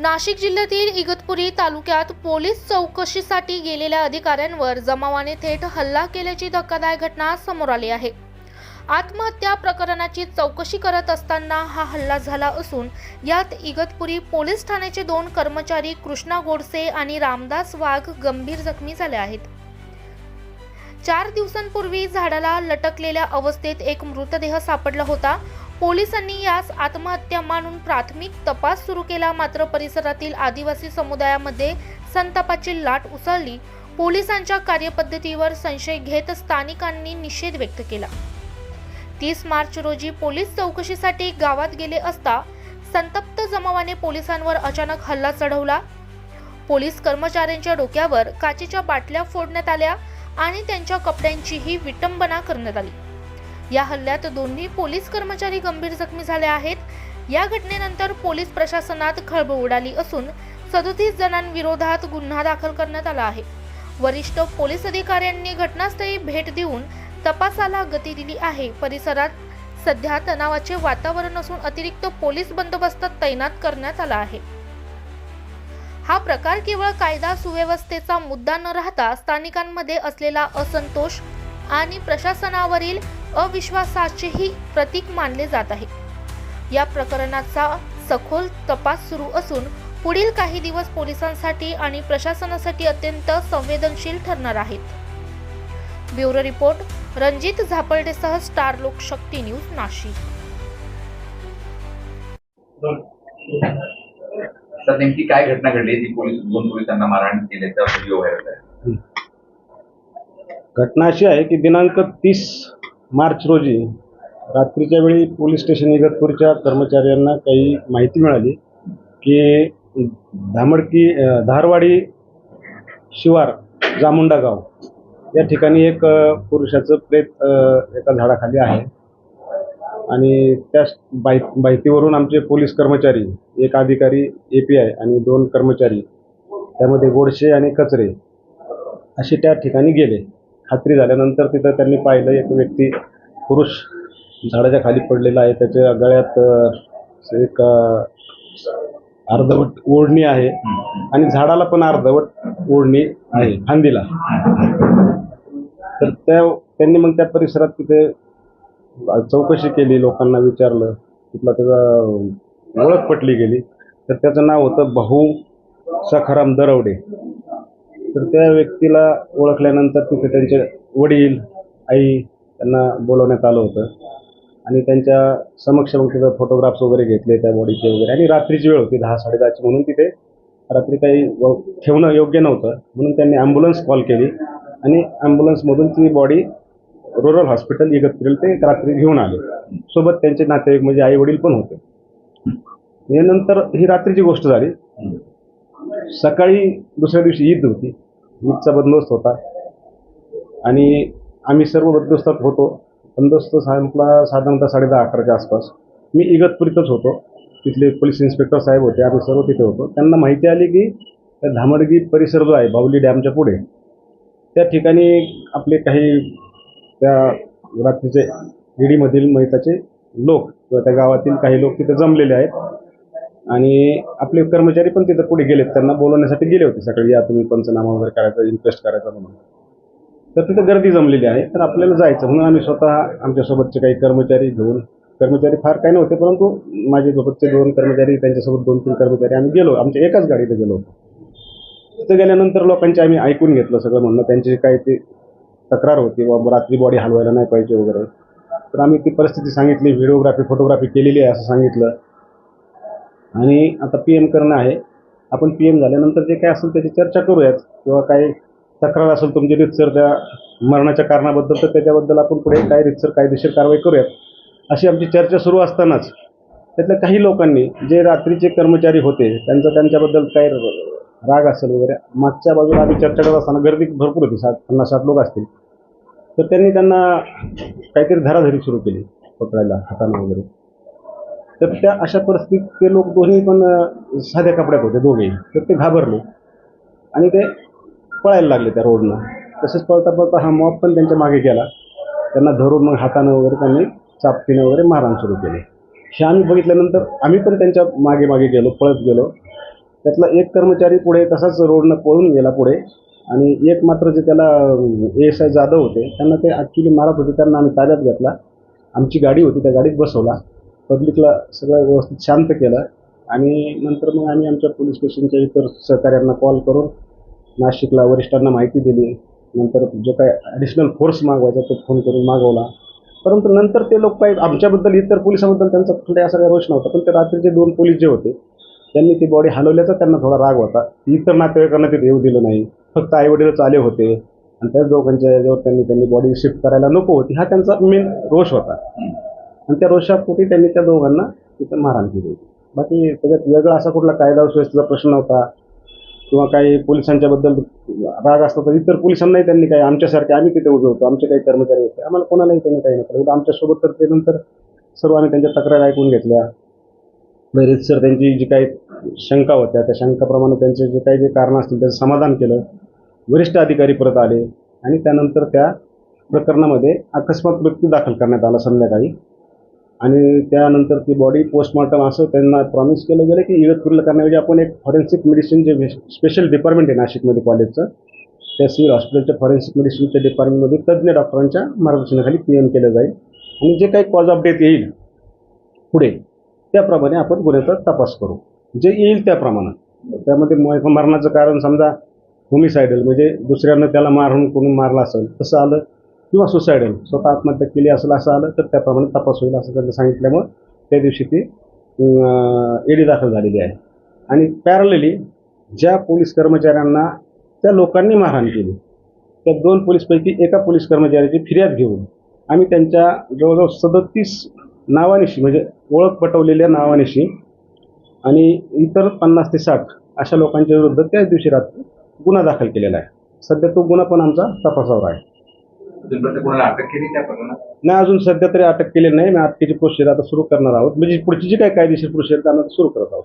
नाशिक जिल्ह्यातील इगतपुरी तालुक्यात पोलीस चौकशीसाठी गेलेल्या अधिकाऱ्यांवर जमावाने थेट हल्ला केल्याची धक्कादायक घटना समोर आली आहे. आत्महत्या प्रकरणाची चौकशी करत असताना हा हल्ला झाला असून यात इगतपुरी पोलीस ठाण्याचे दोन कर्मचारी कृष्णा गोडसे आणि रामदास वाघ गंभीर जखमी झाले आहेत. चार दिवसांपूर्वी झाडाला लटकलेल्या अवस्थेत एक मृतदेह सापडला होता. पोलिसांनी यास आत्महत्या मानून प्राथमिक तपास सुरू केला. मात्र परिसरातील आदिवासी समुदायामध्ये संतापाची लाट उसळली. पोलिसांच्या कार्यपद्धतीवर संशय घेत स्थानिकांनी निषेध व्यक्त केला. तीस मार्च रोजी पोलीस चौकशीसाठी गावात गेले असता संतप्त जमावाने पोलिसांवर अचानक हल्ला चढवला. पोलीस कर्मचाऱ्यांच्या डोक्यावर काचेच्या बाटल्या फोडण्यात आल्या आणि त्यांच्या कपड्यांचीही विटंबना करण्यात आली. या हल्ल्यात दोन्ही पोलीस कर्मचारी गंभीर जखमी झाले आहेत. या घटनेनंतर पोलीस प्रशासनात खळबळ उडाली असून सदोतीस जणांविरोधात गुन्हा दाखल करण्यात आला आहे. वरिष्ठ पोलीस अधिकाऱ्यांनी घटनास्थळी भेट देऊन तपासाला गती दिली आहे. परिसरात सध्या तणावाचे वातावरण असून अतिरिक्त पोलीस बंदोबस्त तैनात करण्यात आला आहे. हा प्रकार केवळ कायदा सुव्यवस्थेचा मुद्दा न राहता स्थानिकांमध्ये असलेला असंतोष आणि प्रशासनावरील अविश्वासाचेही प्रतीक मानले जात आहे. या प्रकरणाचा सखोल तपास सुरू असून पुढील काही दिवस पोलिसांसाठी आणि प्रशासनासाठी अत्यंत संवेदनशील ठरणार आहेत. ब्युरो रिपोर्ट रणजित झापर्डेसह स्टार लोकशक्ती न्यूज नाशिक. तर नेमकी काय घटना घडली? ती पोलीस दोन पोलिसांना मारहाण केल्याचा व्हिडिओ व्हायरल आहे घटना अशी आहे की दिनांक तीस मार्च रोजी रात्रीच्या वेळी पोलीस स्टेशन इगतपूरच्या कर्मचाऱ्यांना काही माहिती मिळाली की धामडकी धारवाडी शिवार जामुंडा गाव या ठिकाणी एक पुरुषाचं प्रेत एका झाडाखाली आहे. आणि त्या माहि माहितीवरून आमचे पोलीस कर्मचारी एक अधिकारी ए पी आय आणि दोन कर्मचारी त्यामध्ये गोडशे आणि कचरे असे त्या ठिकाणी गेले. खात्री झाल्यानंतर तिथं त्यांनी पाहिलं एक व्यक्ती पुरुष झाडाच्या खाली पडलेला आहे. त्याच्या गळ्यात एक अर्धवट ओढणी आहे आणि झाडाला पण अर्धवट ओढणी आहे फांदीला. तर त्या त्यांनी मग त्या परिसरात तिथे चौकशी केली लोकांना विचारलं. तिथला त्याचा ओळख पटली गेली. तर त्याचं नाव होतं भाऊ सखाराम दरवडे. तर त्या व्यक्तीला ओळखल्यानंतर तिथे त्यांचे वडील आई त्यांना बोलवण्यात आलं होतं. आणि त्यांच्या समक्ष मग तिथं फोटोग्राफ्स वगैरे घेतले त्या बॉडीचे वगैरे. आणि रात्रीची वेळ होती दहा साडेदहाची म्हणून तिथे. रात्री काही व- ठेवणं योग्य नव्हतं. म्हणून त्यांनी ॲम्ब्युलन्स कॉल केली. आणि ॲम्ब्युलन्समधून ती बॉडी रुरल हॉस्पिटल इगतपुरीला ते रात्री घेऊन आले. सोबत त्यांचे नातेवाईक म्हणजे आई वडील पण होते. यानंतर ही रात्रीची गोष्ट झाली. सकाळी दुसऱ्या दिवशी ईद होती. ईदचा बंदोबस्त होता. आणि आम्ही सर्व बंदोबस्तात होतो. बंदोबस्त संपला साधारणतः साडेदहा अकराच्या आसपास. मी इगतपुरीतच होतो. तिथले पोलीस इन्स्पेक्टर साहेब होते. आम्ही सर्व तिथे होतो. त्यांना माहिती आली की त्या धामडगी परिसर जो आहे बावली डॅमच्या पुढे त्या ठिकाणी आपले काही त्या रात्रीचे ईडीमधील महिताचे लोक किंवा त्या गावातील काही लोक तिथे जमलेले आहेत. आणि आपले कर्मचारी पण तिथं पुढे गेलेत. त्यांना बोलवण्यासाठी गेले होते सकाळी या तुम्ही पंचनामा वगैरे करायचा इन्क्वेस्ट करायचा म्हणून. तर तिथं गर्दी जमलेली आहे. तर आपल्याला जायचं. म्हणून आम्ही स्वतः आमच्यासोबतचे काही कर्मचारी घेऊन कर्मचारी फार काही नव्हते परंतु माझे सोबतचे दोन कर्मचारी त्यांच्यासोबत दोन तीन कर्मचारी आम्ही गेलो. आमच्या एकाच गाडीत गेलो होतो. तिथं गेल्यानंतर लोकांचे आम्ही ऐकून घेतलं सगळं म्हणणं. त्यांची काय ते तक्रार होती बाबा रात्री बॉडी हलवायला नाही पाहिजे वगैरे. तर आम्ही ती परिस्थिती सांगितली व्हिडिओग्राफी फोटोग्राफी केलेली आहे असं सांगितलं. आणि आता पी एम करणं आहे. आपण पी एम झाल्यानंतर जे काय असेल त्याची चर्चा करूयात. किंवा काही तक्रार असेल तुमची रितसर त्या मरणाच्या कारणाबद्दल तर त्याच्याबद्दल आपण पुढे काय रितसर कायदेशीर कारवाई करूयात. अशी आमची चर्चा सुरू असतानाच त्यातल्या काही लोकांनी जे रात्रीचे कर्मचारी होते त्यांचा त्यांच्याबद्दल काय राग असेल वगैरे मागच्या बाजूला आम्ही चर्चा करत असताना गर्दी भरपूर होती सात पन्नास साठ लोक असतील. तर त्यांनी त्यांना काहीतरी धराधरी सुरू केली पकडायला हाताने वगैरे. तर त्या अशा परिस्थितीत ते लोक दोन्ही पण साध्या कपड्यात होते दोघेही. तर ते घाबरले. आणि ते पळायला लागले त्या रोडनं तसेच पळता पळता हा मॉप पण त्यांच्या मागे गेला. त्यांना धरून मग हातानं वगैरे त्यांनी चापतीनं वगैरे मारहाण सुरू केली. हे आम्ही बघितल्यानंतर आम्ही पण त्यांच्या मागे मागे गेलो पळत गेलो. त्यातला एक कर्मचारी पुढे तसाच रोडनं पळून गेला पुढे. आणि एक मात्र जे त्याला एस आय जाधव होते त्यांना ते ॲक्च्युली मारत होते त्यांना आम्ही ताब्यात घेतला. आमची गाडी होती त्या गाडीत बसवला. पब्लिकला सगळं व्यवस्थित शांत केलं. आणि नंतर मग आम्ही आमच्या पोलीस स्टेशनच्या इतर सहकाऱ्यांना कॉल करून नाशिकला वरिष्ठांना माहिती दिली. नंतर जो काय ॲडिशनल फोर्स मागवायचा तो फोन करून मागवला. परंतु नंतर ते लोक काही आमच्याबद्दल इतर पोलिसांबद्दल त्यांचा कुठे असा काही रोष नव्हता. पण ते रात्रीचे दोन पोलीस जे होते त्यांनी ती बॉडी हलवल्याचा त्यांना थोडा राग होता. इतर नातेवाईकांना ते येऊ दिलं नाही. फक्त आईवडीलच आले होते. आणि त्याच दोघांच्या याच्यावर त्यांनी त्यांनी बॉडी शिफ्ट करायला नको होती. हा त्यांचा मेन रोष होता. आणि त्या रोषापोटी त्यांनी त्या दोघांना तिथं मारहाण केली होती. बाकी त्याच्यात वेगळा असा कुठला कायदा सुव्यवस्थेचा प्रश्न होता किंवा काही पोलिसांच्याबद्दल राग असतो तर इतर पोलिसांनाही त्यांनी काही आमच्यासारखे आम्ही तिथे उभे होतो आमचे काही कर्मचारी होते आम्हाला कोणालाही त्यांनी काही नाही केलं आमच्यासोबत तर ते नंतर सर्व आम्ही त्यांच्या तक्रार ऐकून घेतल्या. बरेच सर त्यांची जी काही शंका होत्या त्या शंकाप्रमाणे त्यांचे जे काही जे कारणं असतील त्याचं समाधान केलं. वरिष्ठ अधिकारी परत आले आणि त्यानंतर त्या प्रकरणामध्ये अकस्मात मृत्यू दाखल करण्यात आला संध्याकाळी. आणि त्यानंतर ती बॉडी पोस्टमॉर्टम असं त्यांना प्रॉमिस केलं गेलं की इगतपूरला करण्याऐवजी आपण एक फॉरेन्सिक मेडिसिन जे स्पेशल डिपार्टमेंट आहे नाशिकमध्ये कॉलेजचं त्या सिव्हिल हॉस्पिटलच्या फॉरेन्सिक मेडिसिनच्या डिपार्टमेंटमध्ये तज्ज्ञ डॉक्टरांच्या मार्गदर्शनाखाली पी एम केलं जाईल. आणि जे काही कॉज ऑफ डेथ येईल पुढे त्याप्रमाणे आपण गुन्ह्याचा तपास करू. जे येईल त्याप्रमाणे. त्यामध्ये म- मरणाचं कारण समजा होमिसायडल म्हणजे दुसऱ्यानं त्याला मारून कोणी मारला असेल तसं आलं किंवा सुसायडल स्वतः आत्महत्या केली असेल असं आलं तर त्याप्रमाणे तपास होईल असं त्यांना सांगितल्यामुळं त्या दिवशी ती एडी दाखल झालेली आहे. आणि पॅरलली ज्या पोलीस कर्मचाऱ्यांना त्या लोकांनी मारहाण केली त्या दोन पोलीसपैकी एका पोलीस कर्मचाऱ्याची फिर्याद घेऊन आम्ही त्यांच्या जवळजवळ सदतीस नावानिशी म्हणजे ओळख पटवलेल्या नावानिशी आणि इतर पन्नास ते साठ अशा लोकांच्या विरुद्ध त्याच दिवशी रात्री गुन्हा दाखल केलेला आहे. सध्या तो गुन्हा पण आमचा तपासावर आहे. अजूनपर्यंत कोणाला अटक केली त्या प्रकरणात? नाही अजून सध्या तरी अटक केलेली नाही. मी अटकेची प्रोसिजर आता सुरू करणार आहोत. म्हणजे पुढची जी काही कायदेशीर प्रोसिजर त्यांना सुरू करत आहोत.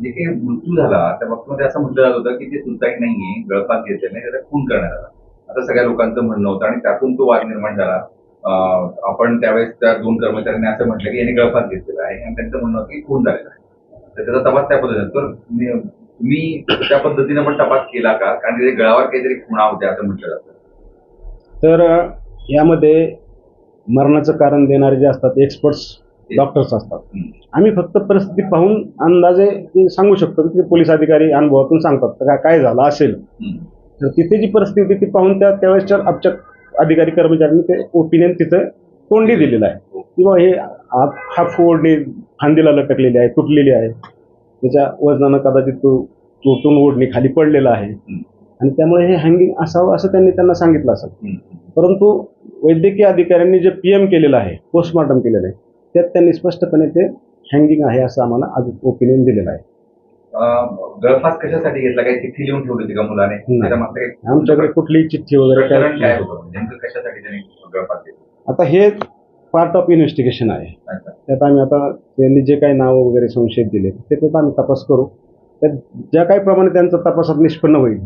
जे काही मृत्यू झाला. त्या बाबतीमध्ये असं म्हटलं जात होतं की ते सुसाईड नाहीये गळफास घेतले नाही त्याचा खून करण्यात आला. आता सगळ्या लोकांचं म्हणणं होतं आणि त्यातून तो वाद निर्माण झाला. अं, आपण त्यावेळेस त्या दोन कर्मचाऱ्यांनी असं म्हटलं की यांनी गळफास घेतलेला आहे आणि त्यांचं म्हणणं होतं की खून झालेला आहे. तर त्याचा तपास त्या पद्धतीने तर मी- तुम्ही त्या पद्धतीने पण तपास केला का? कारण तिथे गळावर काहीतरी खुणा होत्या असं म्हटलं जातं. तर यामध्ये मरणाचं कारण देणारे जे असतात एक्सपर्ट्स डॉक्टर्स असतात. आम्ही फक्त परिस्थिती पाहून अंदाजे ते सांगू शकतो की पोलीस अधिकारी अनुभवातून सांगतात. तर काय झालं असेल. तर तिथे जी परिस्थिती ती पाहून त्या त्यावेळेसच्या आमच्या अधिकारी कर्मचाऱ्यांनी ते ओपिनियन तिथं तोंडी दिलेलं आहे. किंवा हे हा फोडणे फांदीला लटकलेली आहे तुटलेली आहे. त्याच्या वजनानं कदाचित तो तुटून ओढणी खाली पडलेला आहे. आणि त्यामुळे हे हँगिंग असावं असं त्यांनी त्यांना सांगितलं असेल. हम्म. परंतु वैद्यकीय अधिकाऱ्यांनी जे पी एम केलेलं आहे पोस्टमॉर्टम केलेलं आहे त्यात त्यांनी स्पष्टपणे ते हँगिंग आहे असं आम्हाला आज ओपिनियन दिलेलं आहे. गळफास कशासाठी घेतला? काही चिठ्ठी लिहून ठेवली होती का मुलाने? आमच्याकडे कुठलीही चिठ्ठी वगैरे काय नेमकं कशासाठी आता हे पार्ट ऑफ इन्व्हेस्टिगेशन आहे. त्यात आम्ही आता त्यांनी जे काही नावं वगैरे संशयित दिले ते त्याचा आम्ही तपास करू. त्यात ज्या काही प्रमाणे त्यांचा तपासात निष्पन्न होईल.